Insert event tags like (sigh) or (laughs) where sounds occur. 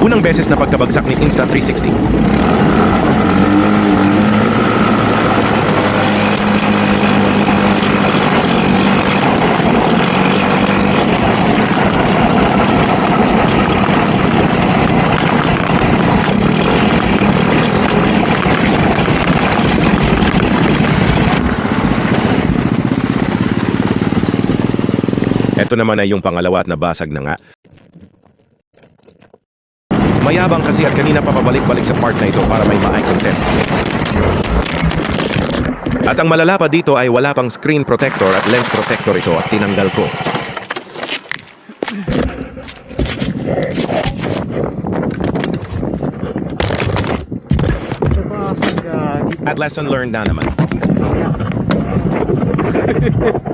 Unang beses na pagkabagsak ni Insta360. Ito naman ay yung pangalawa at nabasag na nga. Mayabang kasi at kanina pa pabalik-balik sa part na ito para may ma-eye content. At ang malala pa dito ay wala pang screen protector at lens protector ito at tinanggal ko. At lesson learned na naman. (laughs)